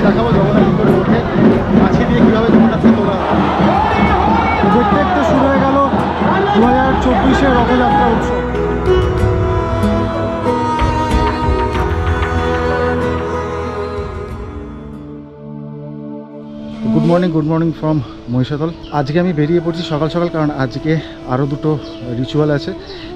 আমি দেখাবো morning good morning from Mahishadal আজকে আমি বেরিয়ে পড়ছি সকাল সকাল কারণ আজকে আরও দুটো রিচুয়াল আছে।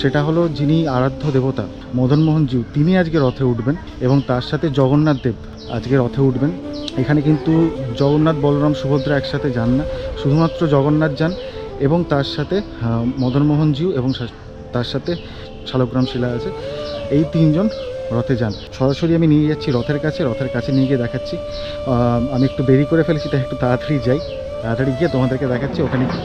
সেটা হলো যিনি আরাধ্য দেবতা মদনমোহন জিউ তিনি আজকে রথে উঠবেন এবং তার সাথে জগন্নাথ দেব আজকে রথে উঠবেন। এখানে কিন্তু জগন্নাথ বলরাম সুভদ্রা একসাথে যান না। শুধুমাত্র জগন্নাথ যান এবং তার সাথে আহ, মদনমোহন জিউ এবং তার সাথে শালগ্রাম শিলা আছে। এই তিনজন রথে যান। সরাসরি আমি নিয়ে যাচ্ছি রথের কাছে রথের কাছে নিয়ে গিয়ে দেখাচ্ছি। আমি একটু দেরি করে ফেলেছি, তাই একটু তাড়াতাড়ি যাই। তাড়াতাড়ি গিয়ে তোমাদেরকে দেখাচ্ছি, ওখানে কী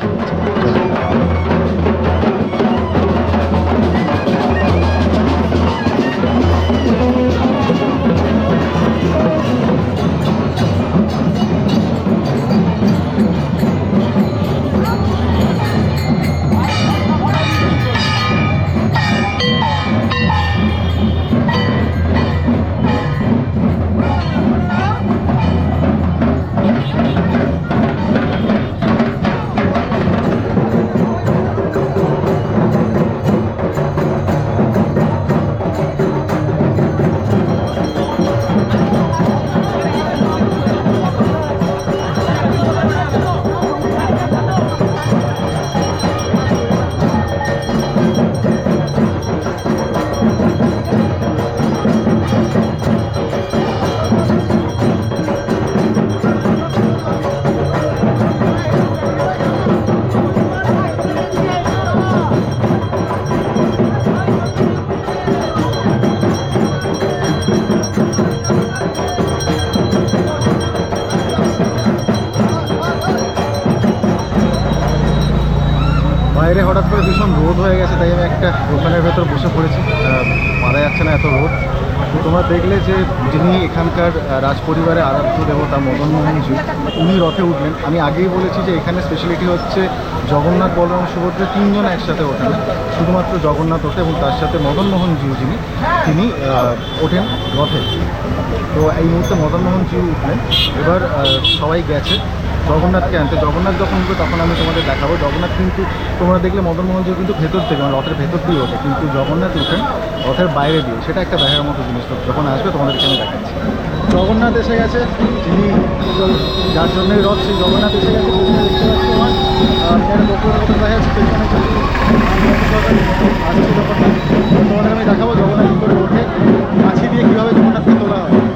হয়ে গেছে তাই আমি একটা দোকানের ভেতর বসে পড়েছি। মারা যাচ্ছে না এত রোদ। তোমরা দেখলে যে যিনি এখানকার আহ, রাজপরিবারের আরাধ্য দেবতা মদনমোহন জি উনি রথে উঠলেন। আমি আগেই বলেছি যে এখানে স্পেশালিটি হচ্ছে জগন্নাথ বলরাম সুভদ্রা তিনজন একসাথে ওঠেন। শুধুমাত্র জগন্নাথ ওঠে এবং তার সাথে মদনমোহন জিউ যিনি তিনি ওঠেন রথে। তো এই মুহূর্তে মদনমোহন জিউ উঠলেন। এবার সবাই গেছে। জগন্নাথকে আনতে। জগন্নাথ যখন উঠবে, তখন আমি তোমাদের দেখাবো। জগন্নাথ কিন্তু তোমরা দেখলে মদনমোহন জিউ কিন্তু ভেতর থেকে মানে রথের ভেতর দিয়ে ওঠে। কিন্তু জগন্নাথ উঠেন রথের বাইরে দিয়ে। সেটা একটা দেখার মতো জিনিস তো। যখন আসবে, তোমাদেরকে আমি দেখাচ্ছি। জগন্নাথ এসে গেছে। যিনি যার জন্যই রথ, সেই জগন্নাথ এসে গেছে। তোমাদের আমি দেখাবো জগন্নাথ করে ওঠে মাছি দিয়ে কীভাবে জগন্নাথকে তোলা হয়।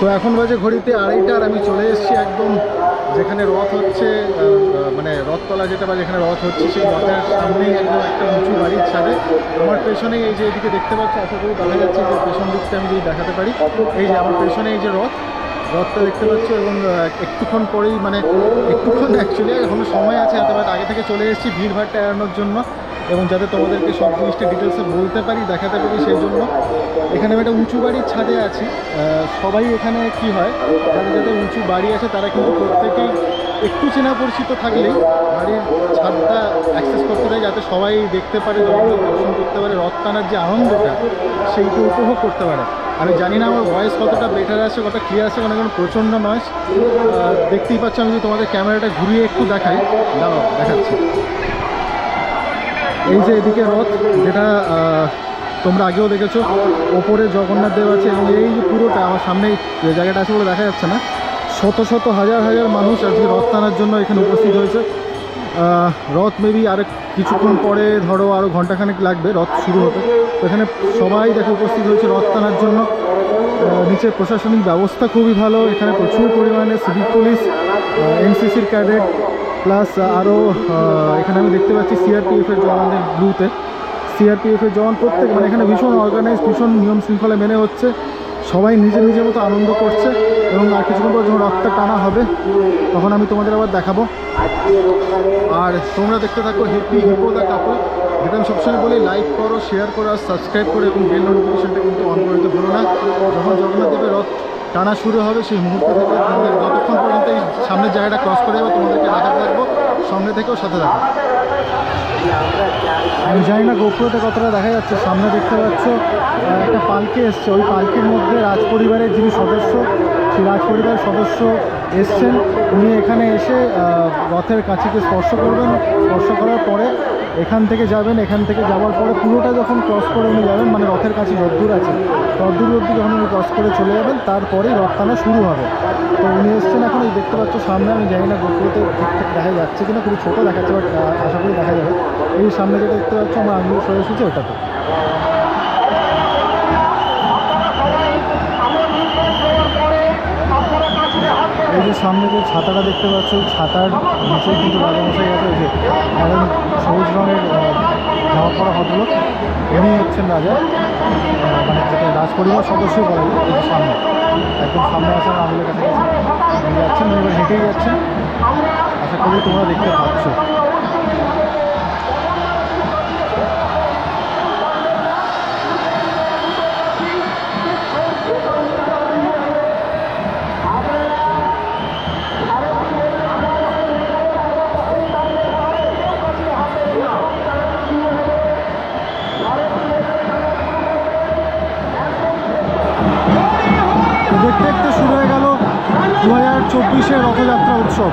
তো এখন বাজে ঘড়িতে আড়াইটা আর আমি চলে এসেছি একদম যেখানে রথ হচ্ছে মানে রথতলা যেটা বা যেখানে রথ হচ্ছে সেই রথের সামনেই একদম একটা উঁচু বাড়ির ছাদে। আমার পেছনেই এই যে এদিকে দেখতে পাচ্ছি, আশা করি দেখা যাচ্ছে যে পেছন দিকটা আমি যদি দেখাতে পারি, এই যে আমার পেছনে এই যে রথ, রথটা দেখতে পাচ্ছ এবং একটুক্ষণ পরেই মানে একটুক্ষণ অ্যাকচুয়ালি এখনও সময় আছে এত আগে থেকে চলে এসেছি ভিড়ভাড়টা এড়ানোর জন্য। এবং যাতে তোমাদেরকে সব জিনিসটা ডিটেলসে বলতে পারি, দেখাতে পারি সেই জন্য এখানে আমি একটা উঁচু বাড়ির ছাদে আছি। সবাই এখানে কি হয় যাদের যাদের উঁচু বাড়ি আছে, তারা কিন্তু প্রত্যেকেই একটু চেনা পরিচিত থাকলেই বাড়ির ছাদটা অ্যাক্সেস করতে দেয় যাতে সবাই দেখতে পারে দর্শন করতে পারে, রথ টানার যে আনন্দটা, সেইটা উপভোগ করতে পারে। আমি জানি না আমার ভয়েস কতটা বেটার আছে, কতটা ক্লিয়ার আছে কারণ এখন প্রচণ্ড নয় দেখতেই পাচ্ছ আমি যদি তোমাদের ক্যামেরাটা ঘুরিয়ে একটু দেখাই। দাঁড়াও, দেখাচ্ছি। এই যে এদিকে রথ, যেটা তোমরা আগেও দেখেছ, ওপরে জগন্নাথ দেব আছে এবং এই যে পুরোটা আমার সামনে যে জায়গাটা আছে বলে দেখা যাচ্ছে না, শত শত হাজার হাজার মানুষ আজকে রথ টানার জন্য এখানে উপস্থিত হয়েছে। রথ মেবি আর কিছুক্ষণ পরে ধরো আরও ঘন্টাখানেক লাগবে, রথ শুরু হতে তো এখানে সবাই দেখে উপস্থিত হয়েছে রথ টানার জন্য। নিচের প্রশাসনিক ব্যবস্থা খুবই ভালো, এখানে প্রচুর পরিমাণে সিভিক পুলিশ এনসিসির ক্যাডেট প্লাস আরও এখানে আমি দেখতে পাচ্ছি সিআরপিএফের জওয়ানদের ব্লুতে সিআরপিএফের জওয়ান প্রত্যেক মানে এখানে ভীষণ অর্গানাইজ ভীষণ নিয়ম শৃঙ্খলা মেনে হচ্ছে। সবাই নিজের নিজের মতো আনন্দ করছে এবং আর কিছুক্ষণ পর যখন রথটা টানা হবে, তখন আমি তোমাদের আবার দেখাবো। আর তোমরা দেখতে থাকো হেপি হিপো দা কাপল যেটা আমি সবসময় বলি লাইক করো শেয়ার করো, আর সাবস্ক্রাইব করো এবং বেল নোটিফিকেশনটা কিন্তু অন করে দিতে ভুলো না। যখন জগন্নাথ দেবের রথ টানা শুরু হবে সেই মুহূর্ত থেকে তোমাদের যতক্ষণ পর্যন্ত এই সামনের জায়গাটা ক্রস করে যাবে, তোমাদেরকে দেখাতে থাকব সঙ্গে থেকেও সাথে থাকো আমি জানি না গোপুরতে কতটা দেখা যাচ্ছে, সামনে দেখতে পাচ্ছ একটা পালকি এসছে। ওই পালকির মধ্যে রাজ পরিবারের যিনি সদস্য, সেই রাজ পরিবারের সদস্য এসছেন। উনি এখানে এসে রথের কাছিকে স্পর্শ করবেন। স্পর্শ করার পরে এখান থেকে যাবেন, এখান থেকে যাওয়ার পরে পুরোটা যখন ক্রস করে উনি যাবেন মানে রথের কাছে রদ্দুর আছে, রদ্দুর রদ্দুর যখন উনি ক্রস করে চলে যাবেন, তারপরেই রথ টানা শুরু হবে। তো উনি এসছেন এখন, এই দেখতে পাচ্ছ সামনে, আমি জানি না গোপুরতে ঠিকঠাক দেখা যাচ্ছে কিনা, খুবই ছোটো দেখাচ্ছে বাট আশা করি দেখা যাবে। এই সামনে যেটা দেখতে পাচ্ছ, আমার আঙুল সরে এসেছে ওটাতে। যে সামনে যে ছাতাটা দেখতে পাচ্ছ ছাতার নিচে কিন্তু রাজামশাই আছে যে একদম সবুজ রঙের জামা পড়া ভদ্রলোক, উনি হচ্ছেন রাজা মানে যেটা রাজ পরিবার সদস্য বলা যায় সামনে। একদম সামনে আছে আমাদের কাছে যাচ্ছেন এবার হেঁটেই যাচ্ছেন। আশা করি তোমরা দেখতে পাচ্ছ। চব্বিশের রথযাত্রা উৎসব।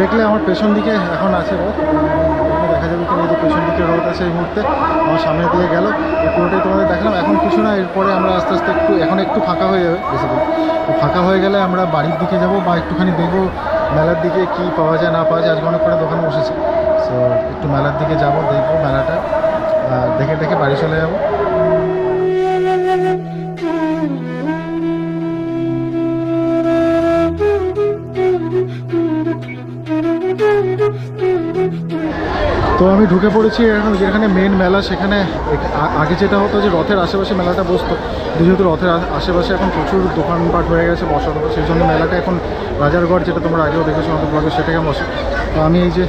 দেখলে আমার পেছন দিকে এখন আছে এখানে দেখা যাবে কিনা যে পেছন দিকে রোদ আছে এই মুহূর্তে। আমার সামনে দিয়ে গেল। পুরোটাই তোমাদের দেখালাম। এখন কিছু না, এরপরে আমরা আস্তে আস্তে একটু, এখন একটু ফাঁকা হয়ে যাবে বেশিদিন তো ফাঁকা হয়ে গেলে আমরা বাড়ির দিকে যাব বা একটুখানি দেখব মেলার দিকে কি পাওয়া যায়, না পাওয়া যায়। আজকে অনেক করে দোকানে বসেছে। সো একটু মেলার দিকে যাব, দেখব মেলাটা। দেখে দেখে বাড়ি চলে যাব। তো আমি ঢুকে পড়েছি এখন যেখানে মেন মেলা, সেখানে আগে যেটা হতো যে রথের আশেপাশে মেলাটা বসতো। যেহেতু রথের আশেপাশে এখন প্রচুর দোকানপাট হয়ে গেছে বসানো সেই জন্য মেলাটা এখন রাজারগড় যেটা তোমরা আগেও দেখেছ আমাদের ব্লগে সেটাকে বসে। তো আমি এই যে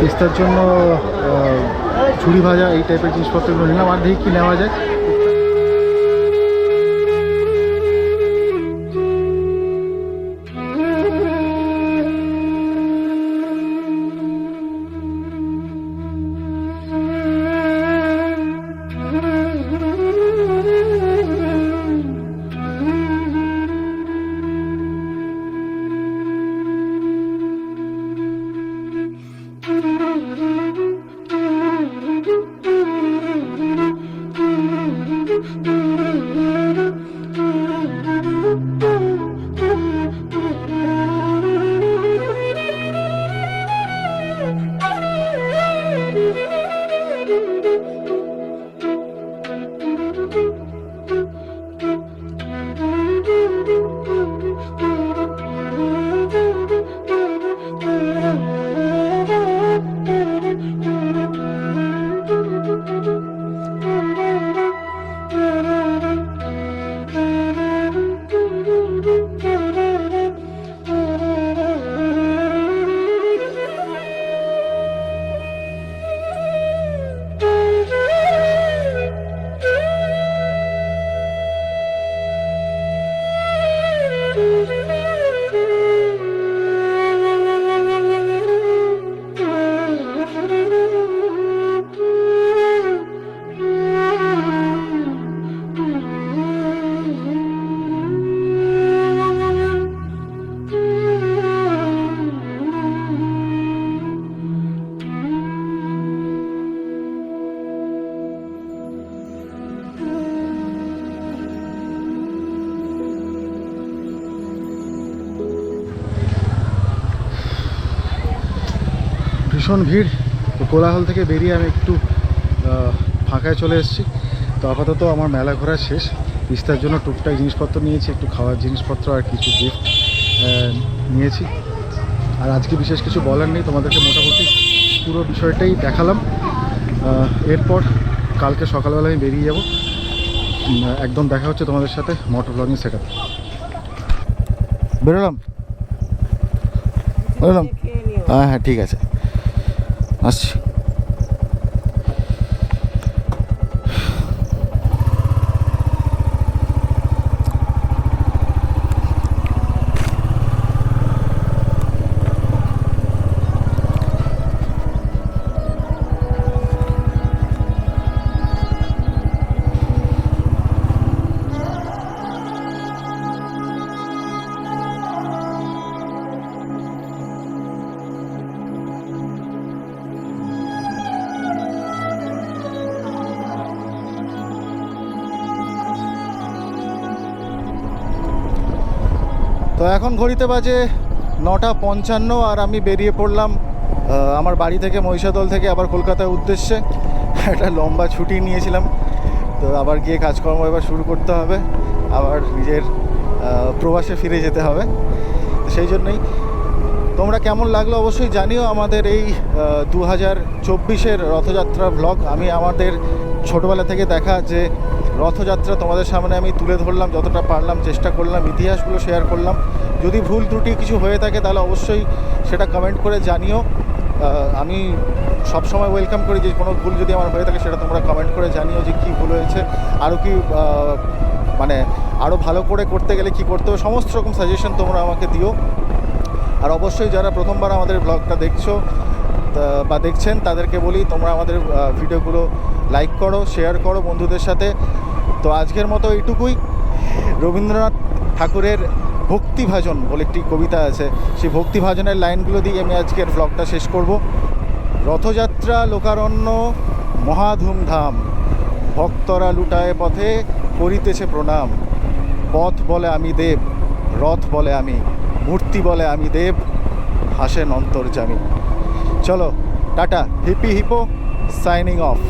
তিস্তার জন্য ঝুড়ি ভাজা এই টাইপের জিনিসপত্রগুলো নিলাম। আর দেখি কী নেওয়া যায়। ভীষণ ভিড়। তো কোলাহল থেকে বেরিয়ে আমি একটু ফাঁকায় চলে এসেছি। তো আপাতত আমার মেলা ঘোরা শেষ। তিস্তার জন্য টুকটাক জিনিসপত্র নিয়েছি একটু খাওয়ার জিনিসপত্র আর কিছু গিফট নিয়েছি। আর আজকে বিশেষ কিছু বলার নেই তোমাদেরকে মোটামুটি পুরো বিষয়টাই দেখালাম। এরপর কালকে সকালবেলা আমি বেরিয়ে যাব। একদম দেখা হচ্ছে তোমাদের সাথে মোটর ব্লগিং সেট আপ বেরোলাম? বেরোলাম হ্যাঁ হ্যাঁ ঠিক আছে। আসছি এখন ঘড়িতে বাজে নটা পঞ্চান্ন আর আমি বেরিয়ে পড়লাম আমার বাড়ি থেকে মহিষাদল থেকে আবার কলকাতার উদ্দেশ্যে। একটা লম্বা ছুটি নিয়েছিলাম, তো আবার গিয়ে কাজকর্ম এবার শুরু করতে হবে, আবার নিজের প্রবাসে ফিরে যেতে হবে, সেই জন্যই। তোমরা কেমন লাগল অবশ্যই জানিও আমাদের এই দু হাজার চব্বিশের রথযাত্রা ব্লগ আমি আমাদের ছোটোবেলা থেকে দেখা যে রথযাত্রা তোমাদের সামনে আমি তুলে ধরলাম, যতটা পারলাম চেষ্টা করলাম, ইতিহাসগুলো শেয়ার করলাম। যদি ভুল ত্রুটি কিছু হয়ে থাকে তাহলে অবশ্যই সেটা কমেন্ট করে জানিও। আমি সবসময় ওয়েলকাম করি যে কোনো ভুল যদি আমার হয়ে থাকে সেটা তোমরা কমেন্ট করে জানিও যে কী ভুল হয়েছে। আরও কি মানে আরও ভালো করে করতে গেলে কি করতে হবে, সমস্ত রকম সাজেশন তোমরা আমাকে দিও। আর অবশ্যই যারা প্রথমবার আমাদের ব্লগটা দেখছ বা দেখছেন, তাদেরকে বলি তোমরা আমাদের ভিডিওগুলো লাইক করো শেয়ার করো বন্ধুদের সাথে। তো আজকের মতো এইটুকুই। রবীন্দ্রনাথ ঠাকুরের ভক্তিভাজন বলে একটি কবিতা আছে, সেই ভক্তিভাজনের লাইনগুলো দিয়ে আমি আজকের ব্লগটা শেষ করব। রথযাত্রা, লোকারণ্য, মহাধুমধাম, ভক্তরা লুটায় পথে করিতেছে প্রণাম। পথ বলে আমি দেব, রথ বলে আমি, মূর্তি বলে আমি দেব হাসেন অন্তর্জামী চলো, টাটা, হিপি হিপো, সাইনিং অফ।